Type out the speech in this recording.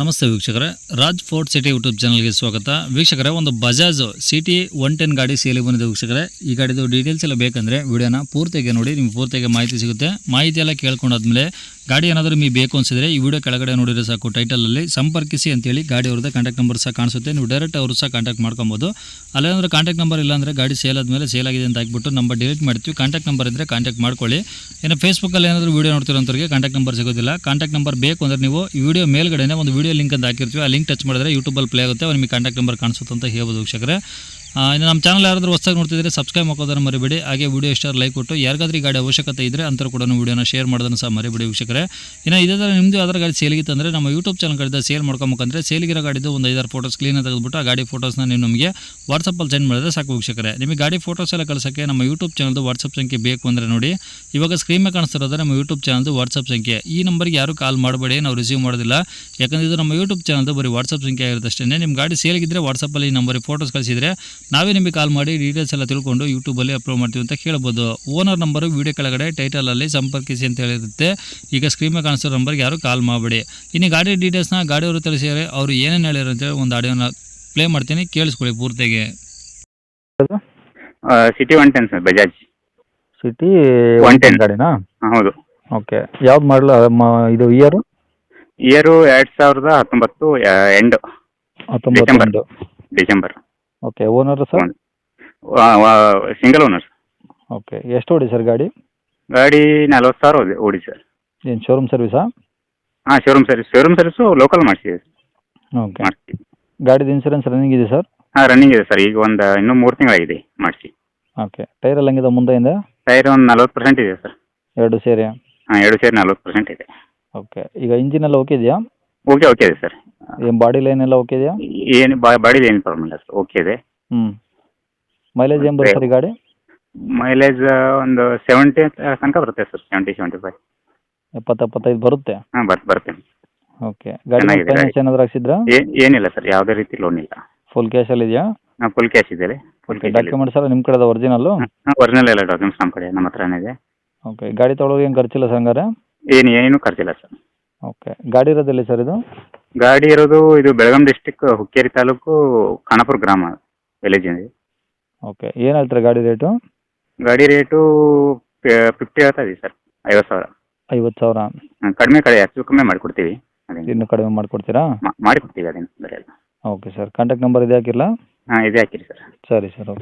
ನಮಸ್ತೆ ವೀಕ್ಷಕರೇ. Raj fort city YouTube ಚಾನಲ್ಗೆ ಸ್ವಾಗತ. ವೀಕ್ಷಕರೇ, ಒಂದು ಬಜಾಜ್ ಸಿಟಿ ಒನ್ ಟೆನ್ ಗಾಡಿ ಸೇಲಿಗೆ ಬಂದಿದೆ ವೀಕ್ಷಕರೇ. ಈ ಗಾಡಿದು ಡೀಟೇಲ್ಸ್ ಎಲ್ಲ ಬೇಕಂದರೆ ವಿಡಿಯೋನ ಪೂರ್ತಿಯಾಗಿ ನೋಡಿ, ನಿಮ್ಗೆ ಪೂರ್ತಿಯಾಗಿ ಮಾಹಿತಿ ಸಿಗುತ್ತೆ. ಮಾಹಿತಿ ಎಲ್ಲ ಕೇಳ್ಕೊಂಡಾದ್ಮೇಲೆ ಗಾಡಿ ಏನಾದರೂ ನಿಮಗೆ ಬೇಕು ಅನಿಸಿದ್ರೆ ಈ ವಿಡಿಯೋ ಕೆಳಗಡೆ ನೋಡಿದರೆ ಸಾಕು ಟೈಟಲಲ್ಲಿ ಸಂಪರ್ಕಿಸಿ ಅಂತೇಳಿ ಗಾಡಿ ಅವ್ರದ್ದು ಕಾಂಟ್ಯಾಕ್ಟ್ ನಂಬರ್ ಸಹ ಕಾಣಿಸುತ್ತೆ. ನೀವು ಡೈರೆಕ್ಟ್ ಅವರು ಸಹ ಕಾಂಟ್ಯಾಕ್ಟ್ ಮಾಡ್ಕೊಬೋದು. ಅಲ್ಲೇನಾದ್ರೂ ಕಾಂಟ್ಯಾಕ್ಟ್ ನಂಬರ್ ಇಲ್ಲ ಗಾಡಿ ಸೇಲ್ ಆದಮೇಲೆ ಸೇಲ್ ಆಗಿದೆ ಅಂತ ಹಾಕ್ಬಿಟ್ಟು ನಂಬರ್ ಡಿಲೀಟ್ ಮಾಡ್ತೀವಿ. ಕಾಂಟ್ಯಾಕ್ಟ್ ನಂಬರ್ ಇದ್ದರೆ ಕಾಂಟ್ಯಾಕ್ಟ್ ಮಾಡ್ಕೊಳ್ಳಿ. ಇನ್ನು ಫೇಸ್ಬುಕ್ಕಲ್ಲಿ ಏನಾದರೂ ವೀಡಿಯೋ ನೋಡ್ತಿರೋಂಥವ್ರಿಗೆ ಕಾಂಟ್ಯಾಕ್ಟ್ ನಂಬರ್ ಸಿಗೋದಿಲ್ಲ. ಕಾಂಟ್ಯಾಕ್ಟ್ ನಂಬರ್ ಬೇಕು ಅಂದರೆ ನೀವು ಈ ವಿಡಿಯೋ ಮೇಲ್ಗಡೆ ಒಂದು ವಿಡಿಯೋ ಲಿಂಕ್ ಅಂತ ಹಾಕಿರ್ತೀವಿ, ಆ ಲಿಂಕ್ ಟಚ್ ಮಾಡಿದ್ರೆ ಯೂಟ್ಯೂಬಲ್ಲಿ ಪ್ಲೇ ಆಗುತ್ತೆ ನಿಮಗೆ ಕಾಂಟ್ಯಾಕ್ಟ್ ನಂಬರ್ ಕಾಣಿಸುತ್ತೆ ಅಂತ ಹೇಳ್ಬೋದು ವೀಕ್ಷಕರೇ. ಇನ್ನು ನಮ್ಮ ಚಾನಲ್ ಯಾರಾದರೂ ಹೊಸದಾಗಿ ನೋಡ್ತಿದ್ರೆ ಸಬ್ಸ್ಕ್ರೈಬ್ ಮಾಡೋದನ್ನು ಮರಿಬೇಡಿ. ಹಾಗೆ ವಿಡಿಯೋ ಇಷ್ಟ ಲೈಕ್ ಕೊಟ್ಟು, ಯಾರಿಗಾದ್ರೂ ಈ ಗಾಡಿ ಅವಶ್ಯಕತೆ ಇದ್ದರೆ ಅಂತರ ಕೂಡ ವಿಡಿಯೋನ ಶೇರ್ ಮಾಡೋದನ್ನು ಸಹ ಮರಿಬೇಡಿ ವೀಕ್ಷಕರೇ. ಇನ್ನು ಇದೇ ಥರ ನಿಮ್ಮದು ಯಾವ್ದಾರ ಗಾಡಿ ಸೇಲಿಗಿತ್ತಂದರೆ ನಮ್ಮ ಯೂಟ್ಯೂಬ್ ಚಾನಲ್ ಕಡೆದ ಸೇಲ್ ಮಾಡ್ಕೊಬೇಕಂದ್ರೆ ಸೇಲಿಗಿರೋ ಗಾಡಿದು ಒಂದು ಐದಾರು ಫೋಟೋಸ್ ಕ್ಲೀನಾಗಿ ತೆಗೆದುಬಿಟ್ಟು ಆ ಗಾಡಿ ಫೋಟೋಸ್ನ ನೀವು ನಮಗೆ ವಾಟ್ಸಪ್ಪಲ್ಲಿ ಸೆಂಡ್ ಮಾಡಿದ್ರೆ ಸಾಕು ವೀಕ್ಷಕರೇ. ನಿಮಗೆ ಗಾಡಿ ಫೋಟೋಸ್ ಎಲ್ಲ ಕಳ್ಸೋಕ್ಕೆ ನಮ್ಮ ಯೂಟ್ಯೂಬ್ ಚಾನಲ್ದು ವಾಟ್ಸಪ್ ಸಂಖ್ಯೆ ಬೇಕು ಅಂದರೆ ನೋಡಿ, ಇವಾಗ ಸ್ಕ್ರೀನ್ ಮೇಲೆ ಕಾಣಿಸ್ತಿರೋದ್ರೆ ನಮ್ಮ ಯೂಟ್ಯೂಬ್ ಚಾನಲ್ದು ವಾಟ್ಸಪ್ ಸಂಖ್ಯೆ. ಈ ನಂಬರ್ಗೆ ಯಾರು ಕಾಲ್ ಮಾಡಬೇಡಿ, ನಾವು ರಿಸೀವ್ ಮಾಡೋದಿಲ್ಲ. ಯಾಕಂದ್ರೆ ಇದು ನಮ್ಮ ಯೂಟ್ಯೂಬ್ ಚಾನಲ್ದು ಬರೀ ವಾಟ್ಸಪ್ ಸಂಖ್ಯೆ ಆಗಿರುತ್ತೆ ನಿಮ್ಮ ಗಾಡಿ ಸೇಲಿಗಿದ್ರೆ ವಾಟ್ಸಪ್ಪಲ್ಲಿ ಈ ನಂಬರಿಗೆ ಫೋಟೋಸ್ ಕಳಿಸಿದರೆ ನಾವೇ ನಿಮಗೆ ಕಾಲ್ ಮಾಡಿ ಡೀಟೇಲ್ಸ್ ಎಲ್ಲ ತಿಳ್ಕೊಂಡು ಯೂಟ್ಯೂಬಲ್ಲಿ ಅಪ್ಲೋಡ್ ಮಾಡ್ತೀವಿ ಅಂತ ಹೇಳ್ಬೋದು. ಓನರ್ ನಂಬರು ವೀಡಿಯೋ ಕೆಳಗಡೆ ಟೈಟಲಲ್ಲಿ ಸಂಪರ್ಕಿಸಿ ಅಂತ ಹೇಳಿರುತ್ತೆ. ಈಗ ಸ್ಕ್ರೀನ್ ಮೇಲೆ ಕಾಣಿಸೋ ನಂಬರ್ಗೆ ಯಾರು ಕಾಲ್ ಮಾಡಬೇಡಿ. ಇನ್ನು ಗಾಡಿ ಡೀಟೇಲ್ಸ್ನ ಗಾಡಿಯವರು ತಿಳಿಸಿದರೆ ಅವರು ಏನೇನು ಹೇಳಿರೋ ಅಂತೇಳಿ ಒಂದು ಆಡಿಯೋನ ಪ್ಲೇ ಮಾಡ್ತೀನಿ ಕೇಳಿಸ್ಕೊಳ್ಳಿ ಪೂರ್ತಿಗೆ. CT one ten sir Bajaj CT 110 ಗಾಡಿನಾ? ಹಾಂ ಹೌದು. ಓಕೆ ಯಾವ್ದು ಮಾಡಲ ಇದು ಇಯರು ಇಯರು ಎರಡು ಸಾವಿರದ ಹತ್ತೊಂಬತ್ತು ಎಂಡು ಹತ್ತೊಂಬತ್ತು December okay owner sir. Single owner okay ಎಷ್ಟು ಓಡಿ ಸರ್ ಗಾಡಿ? ಗಾಡಿ ನಲ್ವತ್ತು ಸಾವಿರ ಓದಿ ಓಡಿ ಸರ್ ಏನು ಶೋರೂಮ್ ಸರ್ವಿಸಾ ಹಾಂ showroom service showroom service local ಮಾಡಿಸಿದೆ okay ಗಾಡಿದು ಇನ್ಸೂರೆನ್ಸ್ ರನ್ನಿಂಗ್ ಇದೆ ಸರ್ ಹಾಂ ರನ್ನಿಂಗ್ ಇದೆ ಸರ್ ಈಗ ಒಂದು ಇನ್ನೂ ಮೂರು ತಿಂಗಳಾಗಿದೆ ಮಾಡಿಸಿ. ಓಕೆ ಟೈರ್ ಎಲ್ಲ ಹೆಂಗಿದೆ ಮುಂದೆಯಿಂದ ಟೈರ್ ಒಂದು ನಲ್ವತ್ತು ಪರ್ಸೆಂಟ್ ಇದೆ ಸರ್ ಎರಡು ಸೇರಿ ಹಾಂ ಎರಡು ಸೇರಿ ನಲ್ವತ್ತು ಪರ್ಸೆಂಟ್ ಇದೆ. ಓಕೆ ಈಗ ಇಂಜಿನ್ ಎಲ್ಲ ಓಕೆ ಇದೆಯಾ? ಓಕೆ ಓಕೆ ಇದೆ ಸರ್ ಏನು ಬಾಡಿ ಲೈನ್ ಎಲ್ಲ ಓಕೆ ಇದೆಯಾ? ಏನು ಬಾಡಿದು ಏನು ಪ್ರಾಬ್ಲಮ್ ಇಲ್ಲ ಸರ್ ಓಕೆ ಇದೆ. ಹ್ಞೂ ಮೈಲೇಜ್ ಏನು ಬರುತ್ತೆ ಗಾಡಿ? ಮೈಲೇಜ್ ಒಂದು ಸೆವೆಂಟಿ ತನಕ ಬರುತ್ತೆ ಸರ್ ಸೆವೆಂಟಿ ಸೆವೆಂಟಿ ಫೈವ್ ಎಪ್ಪತ್ತು ಎಪ್ಪತ್ತೈದು ಬರುತ್ತೆ? ಹಾಂ ಬರ್ ಬರ್ತೀನಿ ಓಕೆ ಗಾಡಿ ಚೆನ್ನಾಗಿದೆ ಫೈನಾನ್ಸ್ ಏನಾದರೂ ಹಾಕ್ಸಿದ್ರಾ? ಏ- ಏನಿಲ್ಲ ಸರ್ ಯಾವುದೇ ರೀತಿ ಲೋನ್ ಇಲ್ಲ. ಫುಲ್ ಕ್ಯಾಶ್ ಅಲ್ಲಿ ಇದೆಯಾ? ಫುಲ್ ಕ್ಯಾಶ್ ಇದೆ ಫುಲ್ ಕ್ಯಾಶ್ ಡಾಕ್ಯುಮೆಂಟ್ಸ್ ಎಲ್ಲ ನಿಮ್ಮ ಕಡೆದ ಒರಿಜಿನಲ್ಲು ಒರಿಜಿನಲ್ ಎಲ್ಲ ಡಾಕ್ಯುಮೆಂಟ್ಸ್ ನಮ್ಮ ಕಡೆ ನಮ್ಮ ಹತ್ರನೇ ಇದೆ. ಓಕೆ ಗಾಡಿ ತೊಗೊಳೋದು ಏನು ಖರ್ಚಿಲ್ಲ ಸರ್ ಹಂಗಾರೆ? ಏನು ಏನು ಖರ್ಚಿಲ್ಲ ಸರ್ ಓಕೆ ಗಾಡಿ ಇರೋದಿಲ್ಲ ಸರ್ ಇದು? ಗಾಡಿ ಇರೋದು ಇದು ಬೆಳಗಾಂ ಡಿಸ್ಟಿಕ್ ಹುಕ್ಕೇರಿ ತಾಲೂಕು ಖಾನಾಪುರ ಗ್ರಾಮ ವಿಲೇಜ್ ಇದೆ. ಓಕೆ ಏನು ಹೇಳ್ತಾರೆ ಗಾಡಿ ರೇಟು? ಗಾಡಿ ರೇಟು ಫಿಫ್ಟಿ ಹೇಳ್ತಾ ಇದೆ ಸರ್ ಐವತ್ತು ಸಾವಿರ. ಐವತ್ತು ಸಾವಿರ. ಹ್ಮ್, ಕಡಿಮೆ ಕಡೆ ಹೆಚ್ಚು ಕಮ್ಮಿ ಮಾಡಿಕೊಡ್ತೀವಿ ಅದೇನು ಇನ್ನೂ ಕಡಿಮೆ ಮಾಡಿಕೊಡ್ತೀರಾ? ಮಾ- ಮಾಡಿಕೊಡ್ತೀವಿ ಅದೇನು ಬರೆಯಲ್ಲ ಓಕೆ ಸರ್ ಕಾಂಟ್ಯಾಕ್ಟ್ ನಂಬರ್ ಇದೆ ಹಾಕಿರಲ್ಲ ಹಾಂ ಇದೇ ಹಾಕಿರಿ ಸರ್. ಸರಿ ಸರ್ ಓಕೆ.